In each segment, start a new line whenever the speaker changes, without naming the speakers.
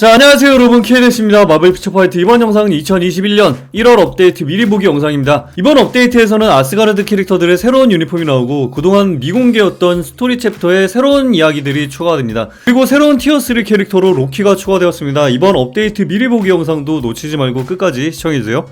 자 안녕하세요 여러분. 케이데스입니다. 마블 피처 파이트. 이번 영상은 2021년 1월 업데이트 미리 보기 영상입니다. 이번 업데이트에서는 아스가르드 캐릭터들의 새로운 유니폼이 나오고 그동안 미공개였던 스토리 챕터에 새로운 이야기들이 추가됩니다. 그리고 새로운 티어3 캐릭터로 로키가 추가되었습니다. 이번 업데이트 미리 보기 영상도 놓치지 말고 끝까지 시청해주세요.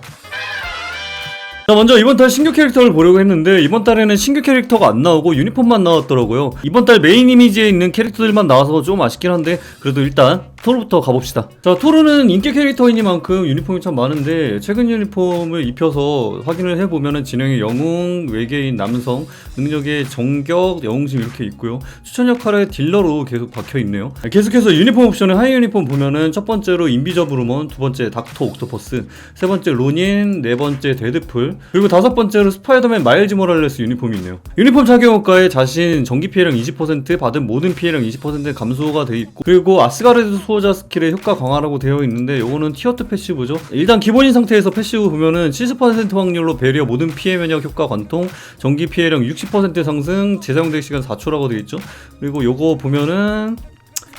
자 먼저 이번 달 신규 캐릭터를 보려고 했는데 이번 달에는 신규 캐릭터가 안 나오고 유니폼만 나왔더라고요. 이번 달 메인 이미지에 있는 캐릭터들만 나와서 좀 아쉽긴 한데 그래도 일단 토르부터 가봅시다. 자 토르는 인기 캐릭터이니만큼 유니폼이 참 많은데 최근 유니폼을 입혀서 확인을 해보면은 진영의 영웅, 외계인, 남성, 능력의 정격, 영웅심 이렇게 있고요. 추천 역할의 딜러로 계속 박혀있네요. 계속해서 유니폼 옵션의 하이 유니폼 보면은 첫 번째로 인비저 브루먼, 두 번째 닥터 옥토퍼스, 세 번째 로닌, 네 번째 데드풀 그리고 다섯 번째로 스파이더맨 마일즈 모랄레스 유니폼이 있네요. 유니폼 착용 효과에 자신 전기 피해량 20% 받은 모든 피해량 20% 감소가 돼 있고 그리고 아스가르드 수호자 스킬의 효과 강화라고 되어 있는데 요거는 티어트 패시브죠. 일단 기본인 상태에서 패시브 보면은 70% 확률로 배리어 모든 피해 면역 효과 관통, 전기 피해량 60% 상승, 재사용되기 시간 4초라고 되어 있죠. 그리고 요거 보면은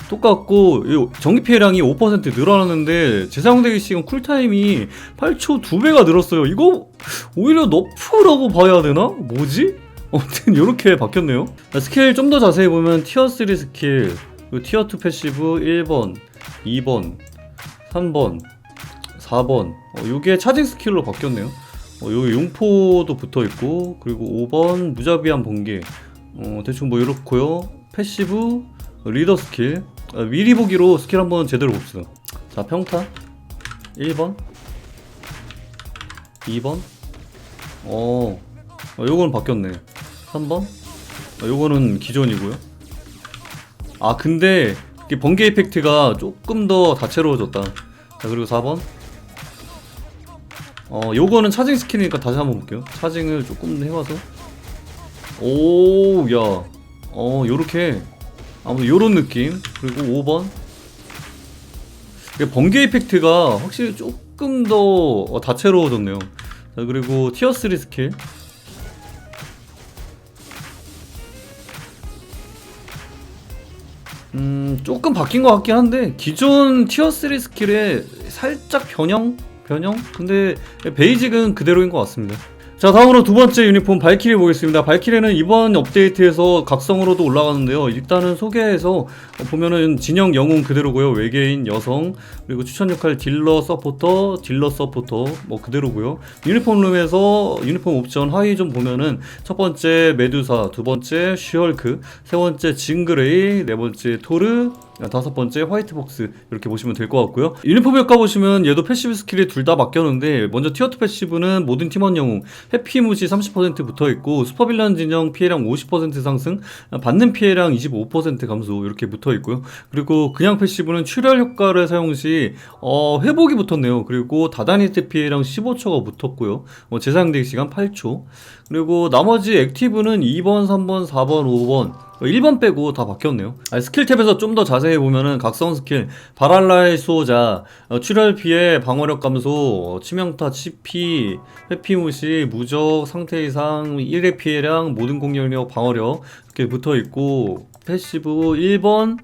똑같고 이 전기 피해량이 5% 늘어났는데 재사용되기 시간 쿨타임이 8초 2배가 늘었어요. 이거 오히려 너프라고 봐야 되나? 뭐지? 아무튼 이렇게 바뀌었네요. 자, 스킬 좀 더 자세히 보면 티어 3 스킬, 그리고 티어 2 패시브 1번, 2번, 3번, 4번. 어, 요게 차징 스킬로 바뀌었네요. 어, 여기 용포도 붙어 있고 그리고 5번 무자비한 번개. 어, 대충 뭐 이렇고요. 패시브 리더 스킬 아, 미리 보기로 스킬 한번 제대로 봅시다 자 평타 1번 2번 어, 어 요거는 바뀌었네 3번 어, 요거는 기존이고요 아 근데 번개 이펙트가 조금 더 다채로워졌다. 자 그리고 4번. 어 요거는 차징 스킬이니까 다시 한번 볼게요. 차징을 조금 해봐서. 오야. 어 요렇게. 아무튼 요런 느낌. 그리고 5번. 이게 번개 이펙트가 확실히 조금 더 어, 다채로워졌네요. 자 그리고 티어 3 스킬 음 조금 바뀐 것 같긴 한데 기존 티어 3 스킬에 살짝 변형? 변형? 근데 베이직은 그대로인 것 같습니다 자 다음으로 두 번째 유니폼 발키리 보겠습니다. 발키리는 이번 업데이트에서 각성으로도 올라가는데요. 일단은 소개해서 보면은 진영 영웅 그대로고요. 외계인 여성 그리고 추천 역할 딜러 서포터 딜러 서포터 뭐 그대로고요. 유니폼 룸에서 유니폼 옵션 하위 좀 보면은 첫 번째 메두사 두 번째 슈얼크 세 번째 징그레이 네 번째 토르 다섯 번째 화이트복스 이렇게 보시면 될 것 같고요. 유니폼 효과 보시면 얘도 패시브 스킬이 둘다 바뀌었는데 먼저 티어2 패시브는 모든 팀원 영웅 해피 무시 30% 붙어 있고 슈퍼빌런 진영 피해량 50% 상승 받는 피해량 25% 감소 이렇게 붙어 있고요. 그리고 그냥 패시브는 출혈 효과를 사용 시 어, 회복이 붙었네요. 그리고 다다니트 피해량 15초가 붙었고요. 어, 재사용되기 시간 8초. 그리고 나머지 액티브는 2번 3번 4번 5번 1번 빼고 다 바뀌었네요. 아니, 스킬 탭에서 좀 더 자세히 보면은 각성 스킬, 바랄라의 수호자, 어, 출혈 피해, 방어력 감소, 어, 치명타, 치피, 회피 무시, 무적, 상태 이상, 1회 피해량, 모든 공격력, 방어력 이렇게 붙어 있고 패시브 1번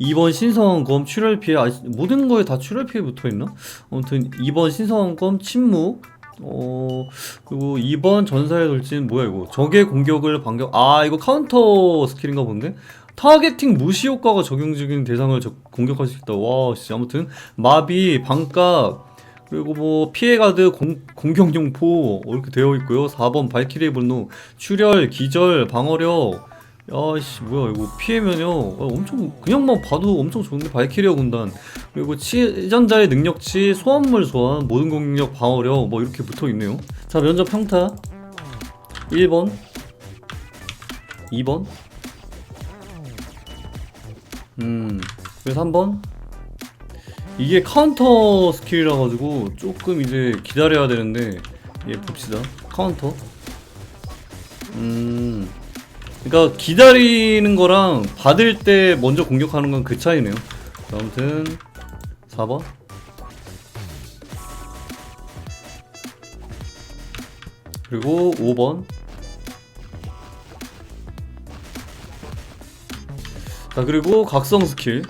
2번 신성검 출혈 피해 아, 모든 거에 다 출혈 피해 붙어 있나? 아무튼 2번 신성검 침묵 어 그리고 2번 전사의 돌진 뭐야 이거? 적의 공격을 반격 아 이거 카운터 스킬인가 본데? 타겟팅 무시 효과가 적용 중인 대상을 적- 공격할 수 있다. 와 씨, 아무튼 마비 반각 그리고 뭐 피해가드 공, 공격용포 이렇게 되어 있고요. 4번 발키리의 분노 출혈 기절 방어력 야씨 뭐야 이거 피해면요. 어, 엄청 그냥만 봐도 엄청 좋은데 발키리어 군단. 그리고 치전자의 능력치 소환물 소환 모든 공격 방어력 뭐 이렇게 붙어 있네요. 자 면접 평타. 1번. 2번. 음 그래서 3번. 이게 카운터 스킬이라 가지고 조금 이제 기다려야 되는데 예 봅시다. 카운터. 음 그러니까 기다리는 거랑 받을 때 먼저 공격하는 건 그 차이네요. 아무튼 4번. 그리고 5번. 자, 그리고 각성 스킬.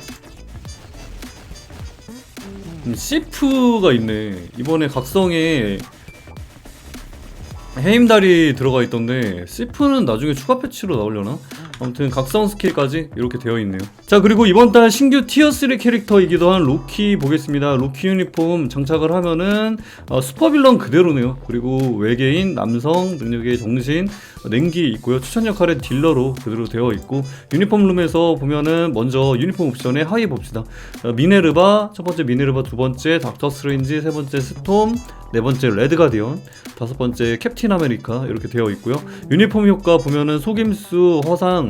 음, 시프가 있네. 이번에 각성에 해임달이 들어가 있던데 시프는 나중에 추가 패치로 나오려나? 아무튼 각성 스킬까지 이렇게 되어 있네요. 자 그리고 이번 달 신규 티어 3 캐릭터이기도 한 로키 보겠습니다. 로키 유니폼 장착을 하면은 어, 슈퍼빌런 그대로네요. 그리고 외계인, 남성, 능력의 정신, 어, 냉기 있고요. 추천 역할의 딜러로 그대로 되어 있고 유니폼 룸에서 보면은 먼저 유니폼 옵션에 하위 봅시다. 어, 미네르바 첫 번째 미네르바 두 번째 닥터 스트레인지 세 번째 스톰 네 번째 레드 가디언 다섯 번째 캡틴 아메리카 이렇게 되어 있고요. 유니폼 효과 보면은 속임수, 화상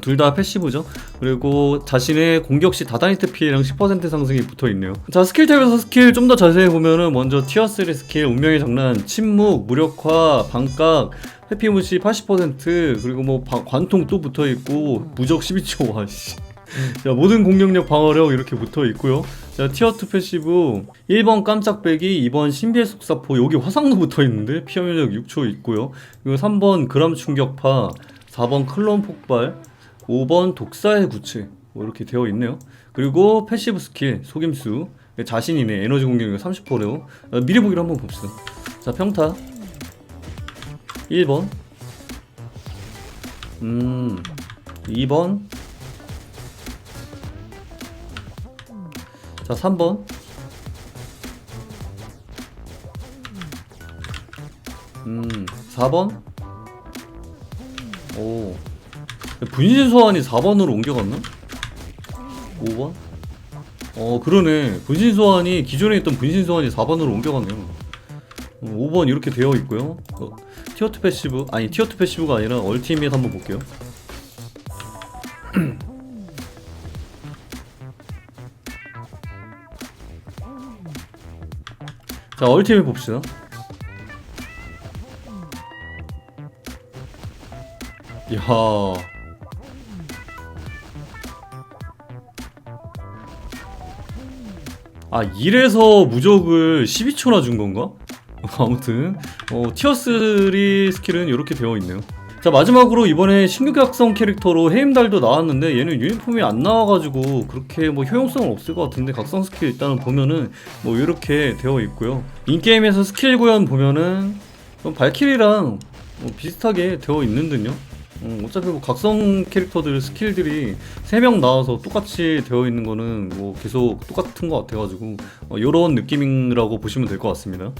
둘 다 패시브죠. 그리고 자신의 공격 시 다다이트 피해량 10% 상승이 붙어 있네요. 자, 스킬 탭에서 스킬 좀 더 자세히 보면은 먼저 티어 3 스킬 운명의 장난, 침묵, 무력화, 반각, 회피 무시 80% 그리고 뭐 바- 관통 또 붙어 있고 무적 12초 와 씨. 자, 모든 공격력 방어력 이렇게 붙어 있고요. 자, 티어 2 패시브 1번 깜짝배기, 2번 신비의 속사포, 여기 화상도 붙어 있는데 피어 면적 6초 있고요. 그리고 3번 그람 충격파, 4번 클론 폭발, 5번 독사의 구체 뭐 이렇게 되어 있네요. 그리고 패시브 스킬 속임수 자신이네 에너지 공격력 30%래요. 어, 미리 보기로 한번 봅시다. 자 평타 1번 음 2번 자 3번 음 4번 오 분신 소환이 4번으로 옮겨갔나? 5번? 어 그러네. 분신 소환이 기존에 있던 분신 소환이 4번으로 옮겨갔네요. 어, 5번 이렇게 되어 있고요. 어, 티어투 패시브 아니 티어투 패시브가 아니라 얼티밋 한번 볼게요. 자 얼티밋 봅시다. 야 아 이래서 무적을 12초나 준 건가? 아무튼 어, 티어3 스킬은 이렇게 되어 있네요. 자 마지막으로 이번에 신규 각성 캐릭터로 해임달도 나왔는데 얘는 유니폼이 안 나와가지고 그렇게 뭐 효용성은 없을 것 같은데 각성 스킬 일단은 보면은 뭐 이렇게 되어 있고요. 인게임에서 스킬 구현 보면은 좀 발키리랑 뭐 비슷하게 되어 있는 듯요 음, 어차피 뭐 각성 캐릭터들 스킬들이 3명 나와서 똑같이 되어 있는 거는 뭐 계속 똑같은 것 같아가지고 어, 이런 느낌이라고 보시면 될 것 같습니다.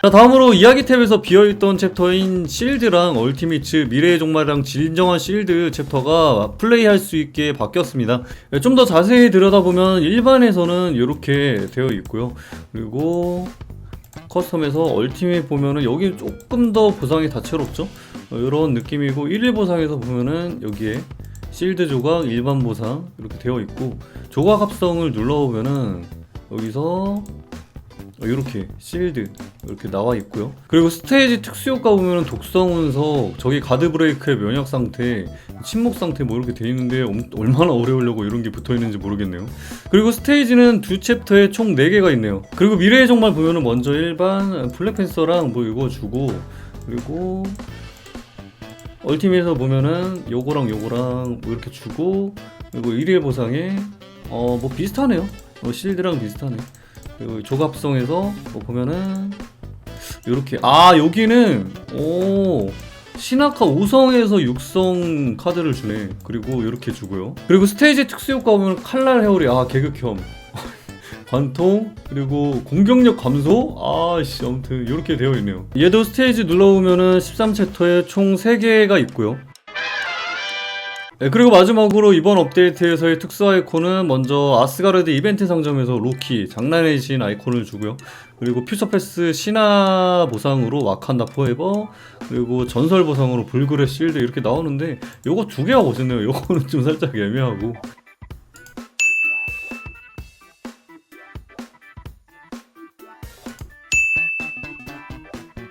자 다음으로 이야기 탭에서 비어있던 챕터인 실드랑 얼티미츠 미래의 종말이랑 진정한 실드 챕터가 플레이할 수 있게 바뀌었습니다. 좀 더 자세히 들여다보면 일반에서는 이렇게 되어 있고요. 그리고 커스텀에서 얼티밋 보면은 여기 조금 더 보상이 다채롭죠? 이런 느낌이고 1일 보상에서 보면은 여기에 실드 조각, 일반 보상 이렇게 되어 있고 조각 합성을 눌러보면은 여기서 이렇게 실드 이렇게 나와 있고요. 그리고 스테이지 특수 효과 보면은 독성 운석, 저기 가드 브레이크의 면역 상태, 침묵 상태 뭐 이렇게 돼 있는데 엄- 얼마나 어려우려고 이런 게 붙어 있는지 모르겠네요. 그리고 스테이지는 두 챕터에 총 4개가 있네요. 그리고 미래의 정말 보면은 먼저 일반 블랙팬서랑 뭐 이거 주고 그리고 얼티밋에서 보면은 요거랑 요거랑 뭐 이렇게 주고 그리고 일일 보상에 어 뭐 비슷하네요. 어, 실드랑 비슷하네. 그리고 조갑성에서 뭐 보면은 요렇게 아 여기는 오 신화카 5성에서 6성 카드를 주네. 그리고 이렇게 주고요. 그리고 스테이지 특수 효과 보면 칼날 헤어리 아 개극혐. 관통 그리고 공격력 감소 아씨 아무튼 이렇게 되어 있네요. 얘도 스테이지 눌러보면은 13챕터에 총 3개가 있고요. 네, 그리고 마지막으로 이번 업데이트에서의 특수 아이콘은 먼저 아스가르드 이벤트 상점에서 로키 장난의 신 아이콘을 주고요. 그리고 퓨처 패스 신화 보상으로 와칸다 포에버 그리고 전설 보상으로 불굴의 실드 이렇게 나오는데 요거 두 개가 멋있네요. 요거는 좀 살짝 애매하고